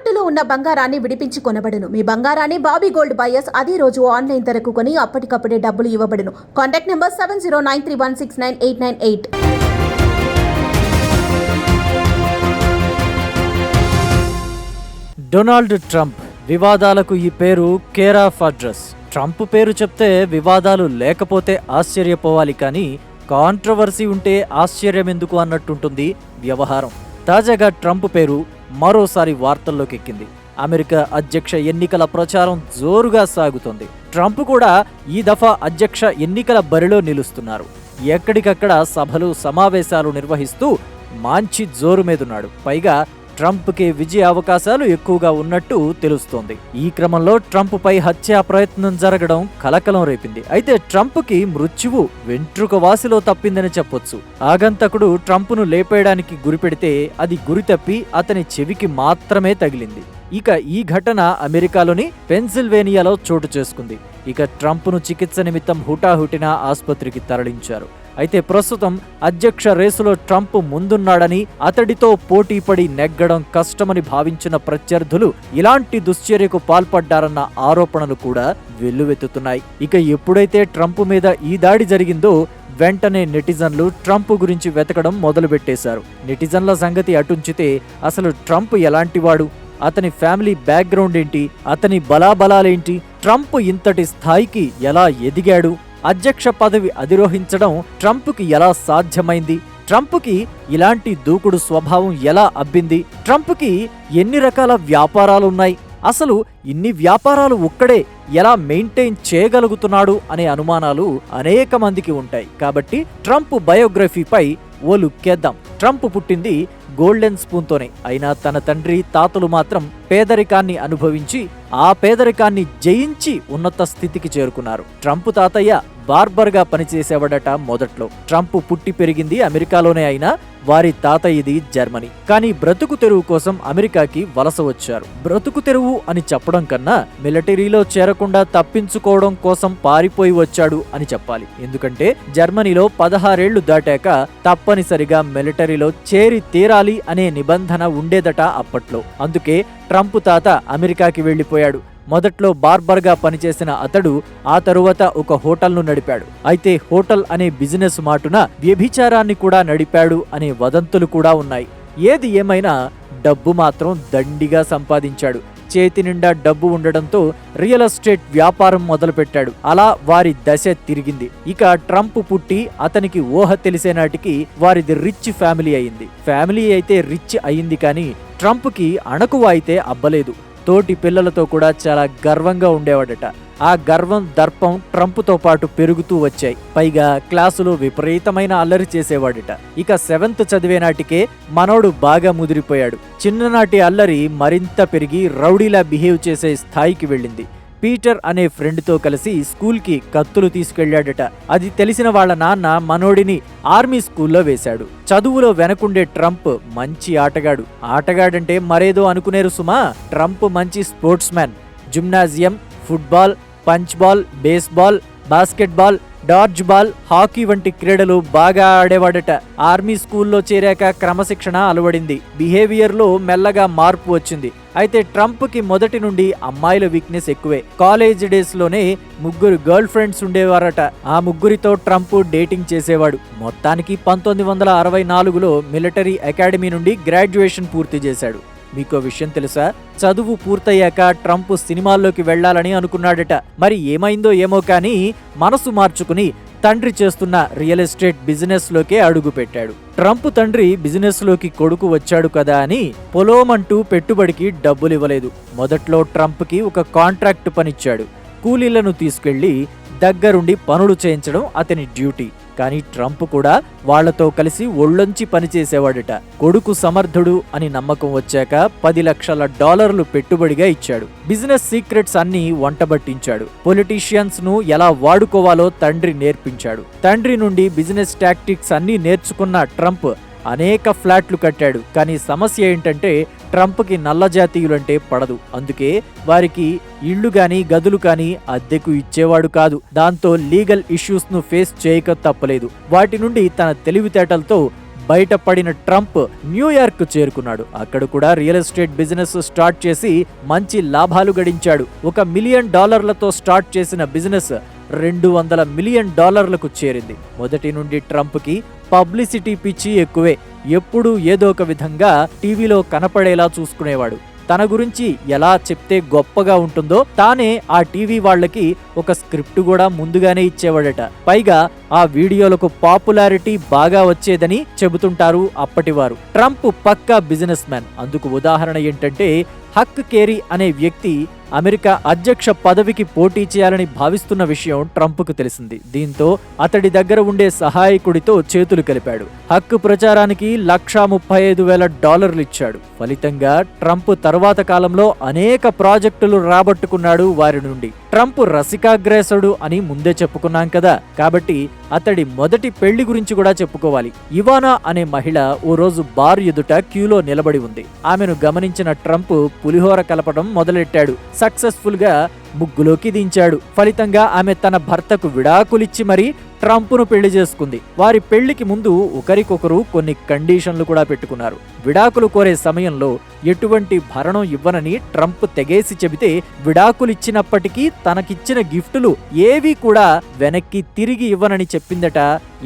తాకట్టులో ఉన్న బంగారాన్ని విడిపించి కొనబడును. మీ బంగారాన్ని బాబీ గోల్డ్ బయర్స్ అదే రోజు ఆన్లైన్ ధరకు కొని అప్పటికప్పుడే డబ్బులు ఇవ్వబడును. Contact number seven zero nine three one six nine eight nine eight. Donald Trump వివాదాలకు ఈ పేరు కేర్ ఆఫ్ అడ్రస్. ట్రంప్ పేరు చెప్తే వివాదాలు లేకపోతే ఆశ్చర్యపోవాలి కానీ కాంట్రవర్సీ ఉంటే ఆశ్చర్యం ఎందుకు అన్నట్టుంటుంది వ్యవహారం. తాజాగా ట్రంప్ పేరు మరోసారి వార్తల్లోకి ఎక్కింది అమెరికా అధ్యక్ష ఎన్నికల ప్రచారం జోరుగా సాగుతోంది. ట్రంప్ కూడా ఈ దఫా అధ్యక్ష ఎన్నికల బరిలో నిలుస్తున్నారు. ఎక్కడికక్కడ సభలు సమావేశాలు నిర్వహిస్తూ మాంచి జోరు మీదున్నాడు. పైగా ట్రంప్కి విజయ అవకాశాలు ఎక్కువగా ఉన్నట్టు తెలుస్తోంది. ఈ క్రమంలో ట్రంప్ పై హత్యా ప్రయత్నం జరగడం కలకలం రేపింది. అయితే ట్రంప్కి మృత్యువు వెంట్రుక వాసిలో తప్పిందని చెప్పొచ్చు. ఆగంతకుడు ట్రంప్ను లేపేయడానికి గురిపెడితే అది గురి తప్పి అతని చెవికి మాత్రమే తగిలింది. ఇక ఈ ఘటన అమెరికాలోని పెన్సిల్వేనియాలో చోటు చేసుకుంది. ఇక ట్రంప్ను చికిత్స నిమిత్తం హుటాహుటిన ఆసుపత్రికి తరలించారు. అయితే ప్రస్తుతం అధ్యక్ష రేసులో ట్రంప్ ముందున్నాడని అతడితో పోటీపడి నెగ్గడం కష్టమని భావించిన ప్రత్యర్థులు ఇలాంటి దుశ్చర్యకు పాల్పడ్డారన్న ఆరోపణలు కూడా వెల్లువెత్తుతున్నాయి. ఇక ఎప్పుడైతే ట్రంప్ మీద ఈ దాడి జరిగిందో వెంటనే నెటిజన్లు ట్రంప్ గురించి వెతకడం మొదలుపెట్టేశారు. నెటిజన్ల సంగతి అటుంచితే అసలు ట్రంప్ ఎలాంటివాడు అతని ఫ్యామిలీ బ్యాక్గ్రౌండ్ ఏంటి? అతని బలాబలాలేంటి? ట్రంప్ ఇంతటి స్థాయికి ఎలా ఎదిగాడు? అధ్యక్ష పదవి అధిరోహించడం ట్రంప్కి ఎలా సాధ్యమైంది? ట్రంప్కి ఇలాంటి దూకుడు స్వభావం ఎలా అబ్బింది? ట్రంప్కి ఎన్ని రకాల వ్యాపారాలున్నాయి? అసలు ఇన్ని వ్యాపారాలు ఒక్కడే ఎలా మెయింటైన్ చేయగలుగుతున్నాడు అనే అనుమానాలు అనేక మందికి ఉంటాయి. కాబట్టి ట్రంప్ బయోగ్రఫీపై ఓ లుక్కేద్దాం ట్రంప్ పుట్టింది గోల్డెన్ స్పూన్తోనే. అయినా తన తండ్రి తాతలు మాత్రం పేదరికాన్ని అనుభవించి ఆ పేదరికాన్ని జయించి ఉన్నత స్థితికి చేరుకున్నారు. ట్రంప్ తాతయ్య బార్బర్గా పనిచేసేవాడట మొదట్లో. ట్రంప్ పుట్టి పెరిగింది అమెరికాలోనే అయినా వారి తాతయ్యది జర్మనీ. కానీ బ్రతుకు తెరువు కోసం అమెరికాకి వలస వచ్చారు. బ్రతుకు తెరువు అని చెప్పడం కన్నా మిలిటరీలో చేరకుండా తప్పించుకోవడం కోసం పారిపోయి వచ్చాడు అని చెప్పాలి. ఎందుకంటే జర్మనీలో పదహారేళ్ళు దాటాక తప్పనిసరిగా మిలిటరీలో చేరి తీరాలి అనే నిబంధన ఉండేదట అప్పట్లో. అందుకే ట్రంప్ తాత అమెరికాకి వెళ్ళిపోయాడు మొదట్లో బార్బర్గా పనిచేసిన అతడు ఆ తరువాత ఒక హోటల్ను నడిపాడు. అయితే హోటల్ అనే బిజినెస్ మాటున వ్యభిచారాన్ని కూడా నడిపాడు అనే వదంతులు కూడా ఉన్నాయి. ఏది ఏమైనా డబ్బు మాత్రం దండిగా సంపాదించాడు. చేతి నిండా డబ్బు ఉండడంతో రియల్ ఎస్టేట్ వ్యాపారం మొదలుపెట్టాడు. అలా వారి దశ తిరిగింది. ఇక ట్రంప్ పుట్టి అతనికి ఊహ తెలిసే నాటికి వారిది రిచ్ ఫ్యామిలీ అయింది. ఫ్యామిలీ అయితే రిచ్ అయింది కానీ ట్రంప్కి అణకువ అయితే అబ్బలేదు. తోటి పిల్లలతో కూడా చాలా గర్వంగా ఉండేవాడట. ఆ గర్వం దర్పం ట్రంప్తో పాటు పెరుగుతూ వచ్చాయి. పైగా క్లాసులో విపరీతమైన అల్లరి చేసేవాడట. ఇక సెవెంత్ చదివే నాటికే మనోడు బాగా ముదిరిపోయాడు. చిన్ననాటి అల్లరి మరింత పెరిగి రౌడీలా బిహేవ్ చేసే స్థాయికి వెళ్ళింది. పీటర్ అనే ఫ్రెండ్తో కలిసి స్కూల్కి కత్తులు తీసుకెళ్ళాడట అది తెలిసిన వాళ్ళ నాన్న మనోడిని ఆర్మీ స్కూల్లో వేశాడు. చదువులో వెనకుండే ట్రంప్ మంచి ఆటగాడు. ఆటగాడంటే మరేదో అనుకునేరు సుమా? ట్రంప్ మంచి sportsman gymnasium football punch ball baseball basketball dodge ball hockey వంటి క్రీడలు బాగా ఆడేవాడట. ఆర్మీ స్కూల్లో చేరాక క్రమశిక్షణ అలవడింది. బిహేవియర్లో మెల్లగా మార్పు వచ్చింది. అయితే ట్రంప్కి మొదటి నుండి అమ్మాయిల వీక్నెస్ ఎక్కువే. కాలేజ్ డేస్లోనే ముగ్గురు గర్ల్ ఫ్రెండ్స్ ఉండేవారట. ఆ ముగ్గురితో ట్రంప్ డేటింగ్ చేసేవాడు. మొత్తానికి పంతొమ్మిది వందల అరవై నాలుగులో మిలిటరీ అకాడమీ నుండి గ్రాడ్యుయేషన్ పూర్తి చేశాడు. మీకో విషయం తెలుసా? చదువు పూర్తయ్యాక ట్రంప్ సినిమాల్లోకి వెళ్ళాలని అనుకున్నాడట. మరి ఏమైందో ఏమో కానీ మనసు మార్చుకుని తండ్రి చేస్తున్న రియల్ ఎస్టేట్ బిజినెస్ లోకే అడుగు పెట్టాడు. ట్రంప్ తండ్రి బిజినెస్లోకి కొడుకు వచ్చాడు కదా అని పొలోమంటూ పెట్టుబడికి డబ్బులు ఇవ్వలేదు మొదట్లో ట్రంప్కి ఒక కాంట్రాక్ట్ పనిచ్చాడు. కూలీలను తీసుకెళ్ళి దగ్గరుండి పనులు చేయించడం అతని డ్యూటీ. కానీ ట్రంప్ కూడా వాళ్ళతో కలిసి ఒళ్ళొంచి పనిచేసేవాడట కొడుకు సమర్థుడు అని నమ్మకం వచ్చాక పది లక్షల డాలర్లు పెట్టుబడిగా ఇచ్చాడు. బిజినెస్ సీక్రెట్స్ అన్ని వంటబట్టించాడు. పొలిటీషియన్స్ను ఎలా వాడుకోవాలో తండ్రి నేర్పించాడు. తండ్రి నుండి బిజినెస్ టాక్టిక్స్ అన్ని నేర్చుకున్న ట్రంప్ అనేక ఫ్లాట్లు కట్టాడు. కానీ సమస్య ఏంటంటే ట్రంప్కి నల్ల జాతీయులంటే పడదు. అందుకే వారికి ఇళ్ళు కానీ గదులు కానీ అద్దెకు ఇచ్చేవాడు కాదు. దాంతో లీగల్ ఇష్యూస్ను ఫేస్ చేయక తప్పలేదు. వాటి నుండి తన తెలివితేటలతో బయటపడిన ట్రంప్ న్యూయార్క్ చేరుకున్నాడు. అక్కడ కూడా రియల్ ఎస్టేట్ బిజినెస్ స్టార్ట్ చేసి మంచి లాభాలు గడించాడు. ఒక మిలియన్ డాలర్లతో స్టార్ట్ చేసిన బిజినెస్ రెండు వందల మిలియన్ డాలర్లకు చేరింది. మొదటి నుండి ట్రంప్కి పబ్లిసిటీ పిచ్చి ఎక్కువే. ఎప్పుడూ ఏదో ఒక విధంగా టీవీలో కనపడేలా చూసుకునేవాడు. తన గురించి ఎలా చెప్తే గొప్పగా ఉంటుందో తానే ఆ టీవీ వాళ్ళకి ఒక స్క్రిప్ట్ కూడా ముందుగానే ఇచ్చేవాడట. పైగా ఆ వీడియోలకు పాపులారిటీ బాగా వచ్చేదని చెబుతుంటారు అప్పటివారు. ట్రంప్ పక్కా బిజినెస్ మ్యాన్. అందుకు ఉదాహరణ ఏంటంటే హక్ కేరీ అనే వ్యక్తి అమెరికా అధ్యక్ష పదవికి పోటీ చేయాలని భావిస్తున్న విషయం ట్రంప్కు తెలిసింది. దీంతో అతడి దగ్గర ఉండే సహాయకుడితో చేతులు కలిపాడు. హక్కు ప్రచారానికి లక్షా ముప్పై ఐదు వేల డాలర్లు ఇచ్చాడు. ఫలితంగా ట్రంప్ తర్వాత కాలంలో అనేక ప్రాజెక్టులు రాబట్టుకున్నాడు వారి నుండి. ట్రంప్ రసికాగ్రేసుడు అని ముందే చెప్పుకున్నాం కదా. కాబట్టి అతడి మొదటి పెళ్ళి గురించి కూడా చెప్పుకోవాలి. ఇవానా అనే మహిళ ఓ రోజు బార్ ఎదుట క్యూలో నిలబడి ఉంది. ఆమెను గమనించిన ట్రంప్ పులిహోర కలపడం మొదలెట్టాడు. సక్సెస్ఫుల్గా ముగ్గులోకి దించాడు. ఫలితంగా ఆమె తన భర్తకు విడాకులిచ్చి మరీ ట్రంప్ను పెళ్ళి చేసుకుంది. వారి పెళ్ళికి ముందు ఒకరికొకరు కొన్ని కండిషన్లు కూడా పెట్టుకున్నారు. విడాకులు కోరే సమయంలో ఎటువంటి భరణం ఇవ్వనని ట్రంప్ తెగేసి చెబితే విడాకులిచ్చినప్పటికీ తనకిచ్చిన గిఫ్టులు ఏవీ కూడా వెనక్కి తిరిగి ఇవ్వనని చెప్పిందట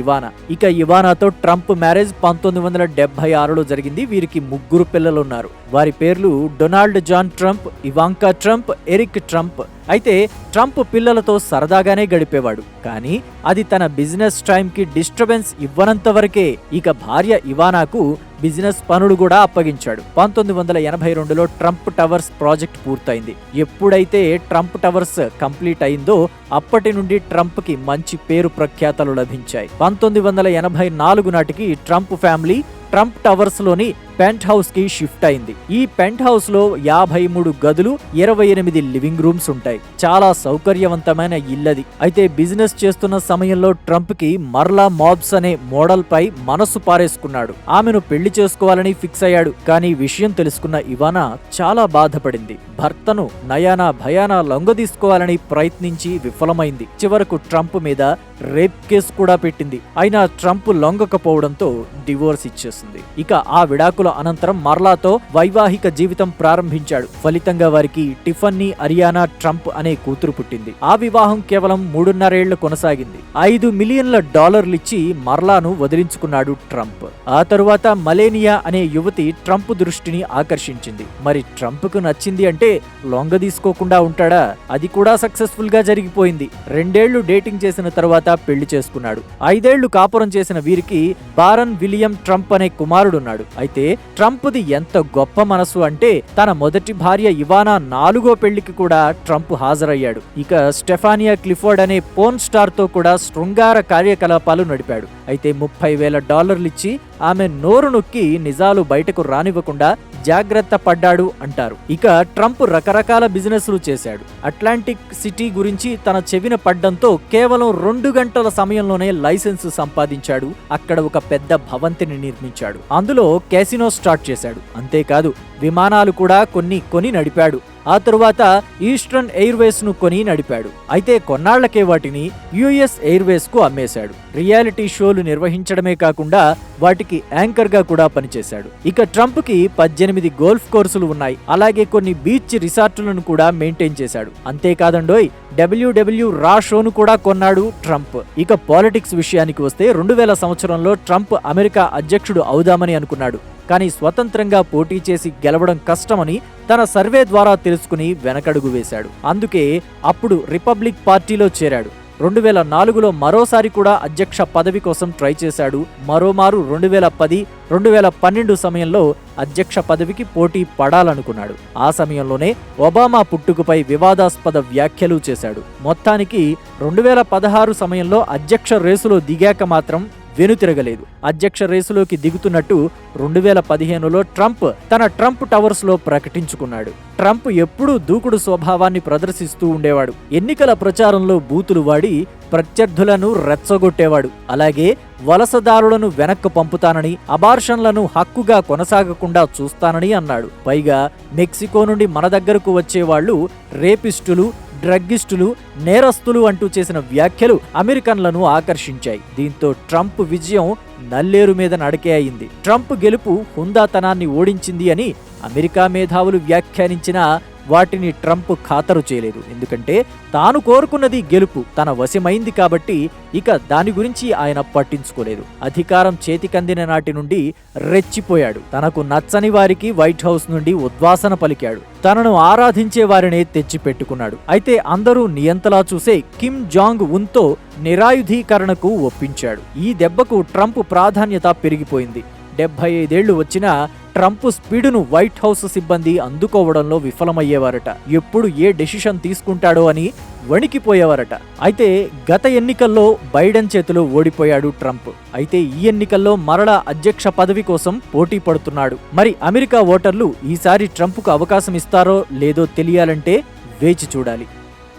ఇవానా. ఇక ఇవానాతో ట్రంప్ మ్యారేజ్ పంతొమ్మిది వందల డెబ్బై ఆరులో జరిగింది. వీరికి ముగ్గురు పిల్లలున్నారు. వారి పేర్లు Donald John Trump Ivanka Trump Eric Trump. అయితే ట్రంప్ పిల్లలతో సరదాగానే గడిపేవాడు. కానీ అది తన బిజినెస్ టైంకి డిస్టర్బెన్స్ ఇవ్వనంత వరకే ఇక భార్య ఇవానాకు బిజినెస్ పనులు కూడా అప్పగించాడు. పంతొమ్మిది వందల ఎనభై రెండులో ట్రంప్ టవర్స్ ప్రాజెక్ట్ పూర్తయింది. ఎప్పుడైతే ట్రంప్ టవర్స్ కంప్లీట్ అయిందో అప్పటి నుండి ట్రంప్కి మంచి పేరు ప్రఖ్యాతలు లభించాయి. పంతొమ్మిది వందల ఎనభై నాలుగు నాటికి ట్రంప్ ఫ్యామిలీ ట్రంప్ టవర్స్లోని పెంట్ హౌస్కి షిఫ్ట్ అయింది. ఈ పెంట్ హౌస్లో యాభై మూడు గదులు ఇరవై ఎనిమిది లివింగ్ రూమ్స్ ఉంటాయి. చాలా సౌకర్యవంతమైన ఇల్లది. అయితే బిజినెస్ చేస్తున్న సమయంలో ట్రంప్కి మర్లా మాబ్స్ అనే మోడల్ పై మనసు పారేసుకున్నాడు. ఆమెను పెళ్ళి చేసుకోవాలని ఫిక్స్ అయ్యాడు. కానీ విషయం తెలుసుకున్న ఇవానా చాలా బాధపడింది. భర్తను నయానా భయానా లొంగదీసుకోవాలని ప్రయత్నించి విఫలమైంది. చివరకు ట్రంప్ మీద రేప్ కేసు కూడా పెట్టింది. అయినా ట్రంప్ లొంగకపోవడంతో డివోర్స్ ఇచ్చేసింది. ఇక ఆ విడాకుల అనంతరం మర్లాతో వైవాహిక జీవితం ప్రారంభించాడు. ఫలితంగా వారికి టిఫన్నీ అరియానా ట్రంప్ అనే కూతురు పుట్టింది. ఆ వివాహం కేవలం మూడున్నరేళ్ళు కొనసాగింది. ఐదు మిలియన్ల డాలర్లిచ్చి మర్లాను వదిలించుకున్నాడు ట్రంప్. ఆ తరువాత మలేనియా అనే యువతి ట్రంప్ దృష్టిని ఆకర్షించింది. మరి ట్రంప్కు నచ్చింది అంటే లొంగ తీసుకోకుండా ఉంటాడా? అది కూడా సక్సెస్ఫుల్గా జరిగిపోయింది. రెండేళ్ళు డేటింగ్ చేసిన తర్వాత పెళ్ళి చేసుకున్నాడు. ఐదేళ్ళు కాపురం చేసిన వీరికి బారన్ విలియం ట్రంప్ అనే కుమారుడున్నాడు. అయితే ట్రంప్ది ఎంత గొప్ప మనసు అంటే తన మొదటి భార్య ఇవానా నాలుగో పెళ్ళికి కూడా ట్రంప్ హాజరయ్యాడు. ఇక స్టెఫానియా క్లిఫోర్డ్ అనే పోన్ స్టార్తో కూడా శృంగార కార్యకలాపాలు నడిపాడు. అయితే ముప్పై వేల డాలర్లిచ్చి ఆమె నోరు నొక్కి నిజాలు బయటకు రానివ్వకుండా జాగ్రత్త పడ్డాడు అంటారు. ఇక ట్రంప్ రకరకాల బిజినెస్లు చేశాడు. అట్లాంటిక్ సిటీ గురించి తన చెవిన పడ్డంతో కేవలం రెండు గంటల సమయంలోనే లైసెన్స్ సంపాదించాడు. అక్కడ ఒక పెద్ద భవంతిని నిర్మించాడు. అందులో క్యాసినో స్టార్ట్ చేశాడు. అంతేకాదు విమానాలు కూడా కొన్ని కొని నడిపాడు. ఆ తరువాత ఈస్టర్న్ ఎయిర్వేస్ను కొని నడిపాడు. అయితే కొన్నాళ్ళకే వాటిని యుఎస్ ఎయిర్వేస్కు అమ్మేశాడు. రియాలిటీ షోలు నిర్వహించడమే కాకుండా వాటికి యాంకర్గా కూడా పనిచేశాడు. ఇక ట్రంప్కి పద్దెనిమిది గోల్ఫ్ కోర్సులు ఉన్నాయి. అలాగే కొన్ని బీచ్ రిసార్టులను కూడా మెయింటైన్ చేశాడు. అంతేకాదండోయ్ డబ్ల్యూడబ్ల్యూ రా షోను కూడా కొన్నాడు ట్రంప్. ఇక పాలిటిక్స్ విషయానికి వస్తే రెండు వేల సంవత్సరంలో ట్రంప్ అమెరికా అధ్యక్షుడు అవుదామని అనుకున్నాడు. కానీ స్వతంత్రంగా పోటీ చేసి గెలవడం కష్టమని తన సర్వే ద్వారా తెలుసుకుని వెనకడుగు వేశాడు. అందుకే అప్పుడు రిపబ్లిక్ పార్టీలో చేరాడు. రెండు వేల నాలుగులో మరోసారి కూడా అధ్యక్ష పదవి కోసం ట్రై చేశాడు. మరోమారు రెండు వేల పది రెండు వేల పన్నెండు సమయంలో అధ్యక్ష పదవికి పోటీ పడాలనుకున్నాడు. ఆ సమయంలోనే ఒబామా పుట్టుకపై వివాదాస్పద వ్యాఖ్యలు చేశాడు. మొత్తానికి రెండు వేల పదహారు సమయంలో అధ్యక్ష రేసులో దిగాక మాత్రం వెనుతిరగలేదు. అధ్యక్ష రేసులోకి దిగుతున్నట్టు రెండు వేల పదిహేనులో ట్రంప్ తన ట్రంప్ టవర్స్లో ప్రకటించుకున్నాడు. ట్రంప్ ఎప్పుడూ దూకుడు స్వభావాన్ని ప్రదర్శిస్తూ ఉండేవాడు. ఎన్నికల ప్రచారంలో బూతులు వాడి ప్రత్యర్థులను రెచ్చగొట్టేవాడు. అలాగే వలసదారులను వెనక్కు పంపుతానని అబార్షన్లను హక్కుగా కొనసాగకుండా చూస్తానని అన్నాడు. పైగా మెక్సికో నుండి మన దగ్గరకు వచ్చేవాళ్ళు రేపిస్టులు డ్రగ్గిస్టులు నేరస్తులు అంటూ చేసిన వ్యాఖ్యలు అమెరికన్లను ఆకర్షించాయి. దీంతో ట్రంప్ విజయం నల్లేరు మీద నడకే అయింది. ట్రంప్ గెలుపు హుందాతనాన్ని ఓడించింది అని అమెరికా మేధావులు వ్యాఖ్యానించినా వాటిని ట్రంప్ ఖాతరు చేయలేదు. ఎందుకంటే తాను కోరుకున్నది గెలుపు తన వశమైంది కాబట్టి ఇక దాని గురించి ఆయన పట్టించుకోలేదు. అధికారం చేతికందిన నాటి నుండి రెచ్చిపోయాడు. తనకు నచ్చని వారికి వైట్ హౌస్ నుండి ఉద్వాసన పలికాడు. తనను ఆరాధించే వారినే తెచ్చిపెట్టుకున్నాడు. అయితే అందరూ నియంతలా చూసే కిమ్ జాంగ్ ఉన్తో నిరాయుధీకరణకు ఒప్పించాడు. ఈ దెబ్బకు ట్రంప్ ప్రాధాన్యత పెరిగిపోయింది. డెబ్బై ఐదేళ్ళు వచ్చినా ట్రంప్ స్పీడును వైట్ హౌస్ సిబ్బంది అందుకోవడంలో విఫలమయ్యేవారట. ఎప్పుడు ఏ డెసిషన్ తీసుకుంటాడో అని వణికిపోయేవారట. అయితే గత ఎన్నికల్లో బైడెన్ చేతిలో ఓడిపోయాడు ట్రంప్. అయితే ఈ ఎన్నికల్లో మరలా అధ్యక్ష పదవి కోసం పోటీ పడుతున్నాడు. మరి అమెరికా ఓటర్లు ఈసారి ట్రంప్కు అవకాశం ఇస్తారో లేదో తెలియాలంటే వేచి చూడాలి.